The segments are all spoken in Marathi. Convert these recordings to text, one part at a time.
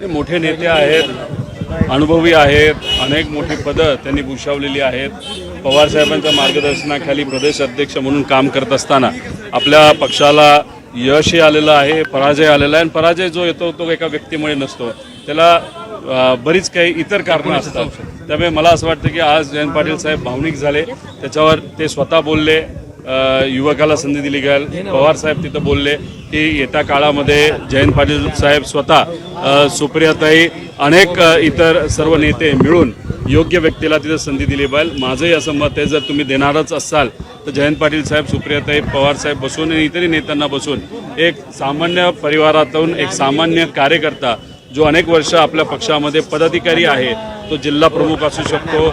ते मोठे नेते आहेत अनुभवी आहेत अनेक मोठी पदं त्यांनी भूषवलेली आहेत. पवारसाहेबांच्या मार्गदर्शनाखाली प्रदेश अध्यक्ष म्हणून काम करत असताना आपल्या पक्षाला यशही आलेलं आहे पराजय आलेला आहे. आणि पराजय जो येतो तो एका व्यक्तीमुळे नसतो. त्याला बरीच काही इतर कारणं असतात. त्यामुळे मला असं वाटतं की आज जयंत पाटील साहेब भावनिक झाले. त्याच्यावर ते स्वतः बोलले. युवकाला संधी दिली गेल. पवार साहेब तिथं बोलले की येत्या काळामध्ये जयंत पाटील साहेब स्वतः सुप्रियाताई अनेक इतर सर्व नेते मिळून योग्य व्यक्तीला तिथं संधी दिली पाहिजे माझंही असं मत आहे जर तुम्ही देणारच असाल तर जयंत पाटील साहेब सुप्रियाताई पवार साहेब बसून आणि इतरही नेत्यांना बसून एक सामान्य परिवारातून एक सामान्य कार्यकर्ता जो अनेक वर्ष आपल्या पक्षामध्ये पदाधिकारी आहे तो जिल्हा प्रमुख असू शकतो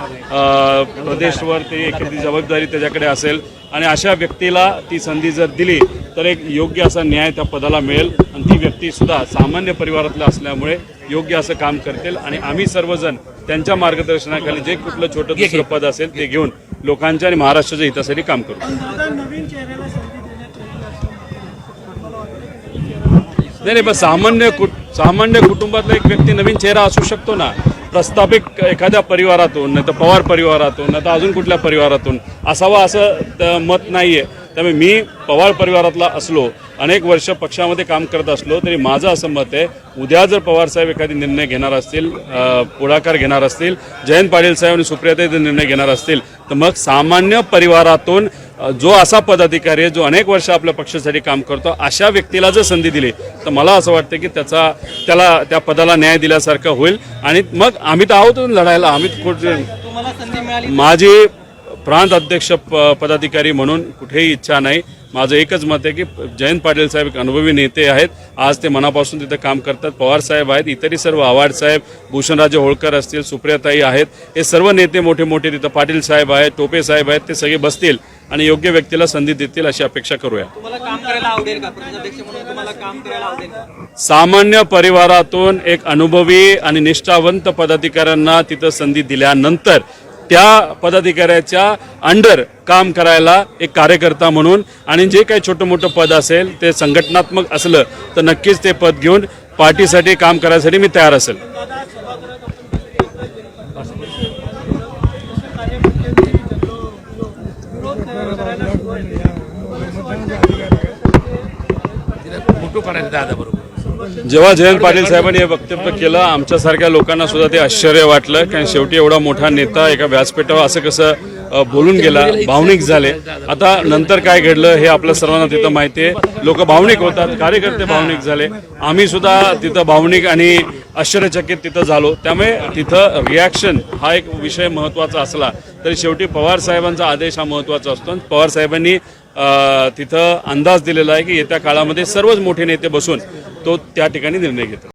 प्रदेशवर ते एखादी जबाबदारी त्याच्याकडे असेल. आणि अशा व्यक्तीला ती संधी जर दिली तर एक योग्य असा न्याय त्या पदाला मिळेल. आणि ती व्यक्ती सुद्धा सामान्य परिवारातल्या असल्यामुळे योग्य असं काम करतील. आणि आम्ही सर्वजण त्यांच्या मार्गदर्शनाखाली जे कुठलं छोटं दुसरं पद असेल ते घेऊन लोकांच्या आणि महाराष्ट्राच्या हितासाठी काम करू. नाही नाही पण सामान्य कुट सामान्य कुटुंबातला एक व्यक्ती नवीन चेहरा असू शकतो ना. प्रस्थापित एखाद्या परिवारातून नाही तर पवार परिवारातून नाही तर अजून कुठल्या परिवारातून असावा असं मत नाही आहे त्यामुळे मी पवार परिवारातला असलो अनेक वर्ष पक्षामध्ये काम करत असलो तरी माझं असं मत आहे उद्या जर पवार साहेब एखादी निर्णय घेणार असतील पुढाकार घेणार असतील जयंत पाटील साहेब आणि सुप्रियाताई जर निर्णय घेणार असतील तर मग सामान्य परिवारातून जो असा पदाधिकारी आहे जो अनेक वर्ष आपल्या पक्षासाठी काम करतो अशा व्यक्तीला जर संधी दिली तर मला असं वाटतं की त्याचा त्याला त्या पदाला न्याय दिल्यासारखं होईल. आणि मग आम्ही तर आहोत लढायला आम्ही माझी प्रांत अध्यक्ष प- पदाधिकारी म्हणून कुठेही इच्छा नाही. माझं एकच मत आहे की जयंत पाटील साहेब एक अनुभवी नेते आहेत. आज ते मनापासून तिथं काम करतात. पवार साहेब आहेत. इतरही सर्व आव्हाड साहेब भूषणराजे होळकर असतील सुप्रियाताई आहेत. हे सर्व नेते मोठे मोठे तिथं पाटील साहेब आहेत टोपे साहेब आहेत ते सगळे बसतील आणि योग्य व्यक्तीला संधी देतील अशी अपेक्षा करूया. सामान्य परिवारातून एक अनुभवी आणि निष्ठावंत पदाधिकाऱ्यांना तिथं संधी दिल्यानंतर त्या पदाधिकाऱ्याच्या अंडर काम करायला एक कार्यकर्ता म्हणून आणि जे काही छोटं मोठं पद असेल ते संघटनात्मक असलं तर नक्कीच ते पद घेऊन पार्टीसाठी काम करायसाठी मी तयार असेल. फोटो काढायचा दादा बरोबर. जेव्हा जयंत पाटील साहेबांनी हे वक्तव्य केलं आमच्यासारख्या लोकांना सुद्धा ते आश्चर्य वाटलं कारण शेवटी एवढा मोठा नेता एका व्यासपीठावर असं कसं बोलून गेला भावनिक झाले. आता नंतर काय घडलं हे आपल्या सर्वांना तिथं माहिती आहे. लोक भावनिक होतात कार्यकर्ते भावनिक झाले. आम्ही सुद्धा तिथं भावनिक आणि आश्चर्यचकित तिथं झालो. त्यामुळे तिथं रिॲक्शन हा एक विषय महत्त्वाचा असला तरी शेवटी पवार साहेबांचा आदेश हा महत्त्वाचा असतो. आणि पवार साहेबांनी तिथं अंदाज दिलेला आहे की येत्या काळामध्ये सर्वच मोठे नेते बसून तो त्या ठिकाणी निर्णय घेतो.